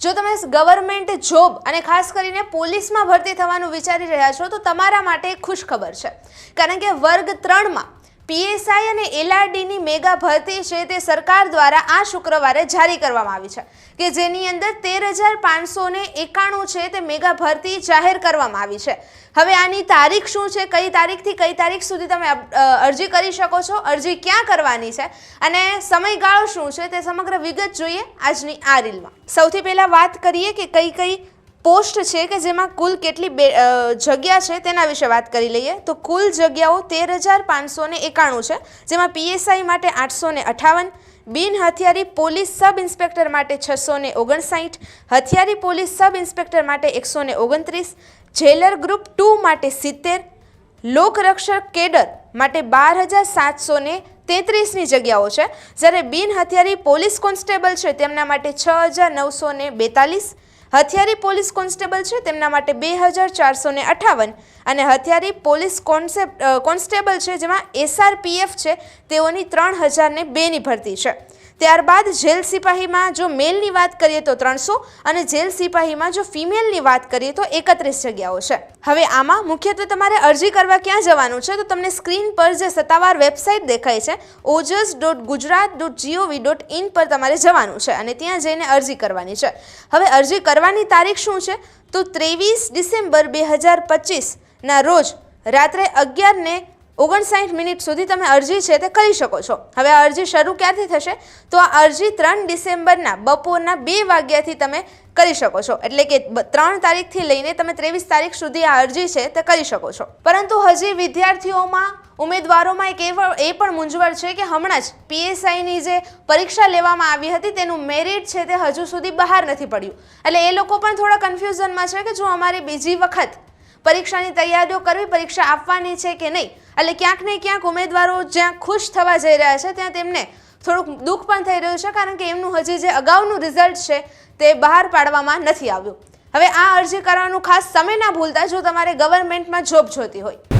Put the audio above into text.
જો તમે government job અને ખાસ કરીને પોલીસમાં ભરતી થવાનું વિચારી રહ્યા છો, તો તમારા માટે ખુશખબર છે. કારણ કે વર્ગ ત્રણમાં પીએસઆઈ અને એલઆરડીની મેગા ભરતી છે તે સરકાર દ્વારા આ શુક્રવારે જારી કરવામાં આવી છે કે જેની અંદર તેર હજાર પાંચસો ને એકાણું છે તે મેગા ભરતી જાહેર કરવામાં આવી છે. હવે આની તારીખ શું છે? કઈ તારીખથી કઈ તારીખ સુધી તમે અરજી કરી શકો છો? અરજી ક્યાં કરવાની છે? અને સમયગાળો શું છે તે સમગ્ર વિગત જોઈએ આજની આ રીલમાં. સૌથી પહેલાં વાત કરીએ કે કઈ કઈ પોસ્ટ છે કે જેમાં કુલ કેટલી બે જગ્યા છે તેના વિશે વાત કરી લઈએ. તો કુલ જગ્યાઓ તેર હજાર પાંચસો એકાણું છે, જેમાં પીએસઆઈ માટે આઠસો ને અઠાવન, બિન હથિયારી પોલીસ સબ ઇન્સ્પેક્ટર માટે છસો ને ઓગણસાઠ, હથિયારી પોલીસ સબ ઇન્સ્પેક્ટર માટે એકસો ને ઓગણત્રીસ, જેલર ગ્રુપ ટુ માટે સિત્તેર, લોકરક્ષક કેડર માટે બાર હજાર સાતસો ને તેત્રીસની જગ્યાઓ છે. જ્યારે બિન હથિયારી પોલીસ કોન્સ્ટેબલ છે તેમના માટે છ હજાર નવસો ને બેતાલીસ હથિયારી પોલીસ કોન્સ્ટેબલ છે, તેમના માટે બે હજાર ચારસો ને અને હથિયારી પોલીસ કોન્સેપ્ટ કોન્સ્ટેબલ છે, જેમાં એસઆરપીએફ છે, તેઓની ત્રણ હજાર ને બેની ભરતી છે. ત્યારબાદ જેલ સિપાહીમાં જો મેલની વાત કરીએ તો ત્રણસો અને જેલ સિપાહીમાં જો ફિમેલની વાત કરીએ તો એકત્રીસ જગ્યાઓ છે. હવે આમાં મુખ્યત્વે તમારે અરજી કરવા ક્યાં જવાનું છે? તો તમને સ્ક્રીન પર જે સત્તાવાર વેબસાઇટ દેખાય છે Ojas dot Gujarat dot GOV dot in પર તમારે જવાનું છે અને ત્યાં જઈને અરજી કરવાની છે. હવે અરજી કરવાની તારીખ શું છે? તો ત્રેવીસ ડિસેમ્બર બે હજાર પચીસના રોજ રાત્રે અગિયારને ઓગણસાઠ મિનિટ સુધી તમે અરજી છે તે કરી શકો છો. હવે આ અરજી શરૂ ક્યાંથી થશે? તો આ અરજી ત્રણ ડિસેમ્બરના બપોરના બે વાગ્યાથી તમે કરી શકો છો. એટલે કે ત્રણ તારીખથી લઈને તમે ત્રેવીસ તારીખ સુધી આ અરજી છે તે કરી શકો છો. પરંતુ હજી વિદ્યાર્થીઓમાં, ઉમેદવારોમાં એક એવા, એ પણ મૂંઝવણ છે કે હમણાં જ પીએસઆઈની જે પરીક્ષા લેવામાં આવી હતી તેનું મેરિટ છે તે હજુ સુધી બહાર નથી પડ્યું. એટલે એ લોકો પણ થોડા કન્ફ્યુઝનમાં છે કે જો અમારી બીજી વખત પરીક્ષાની તૈયારીઓ કરવી, પરીક્ષા આપવાની છે કે નહીં? એટલે ક્યાંક ને ક્યાંક ઉમેદવારો જ્યાં ખુશ થવા જઈ રહ્યા છે, ત્યાં તેમને થોડુંક દુઃખ પણ થઈ રહ્યું છે, કારણ કે એમનું હજી જે અગાઉનું રિઝલ્ટ છે, તે બહાર પાડવામાં નથી આવ્યું. હવે આ અરજી કરવાનું ખાસ સમય ના ભૂલતા જો તમારે ગવર્મેન્ટમાં જોબ જોતી હોય.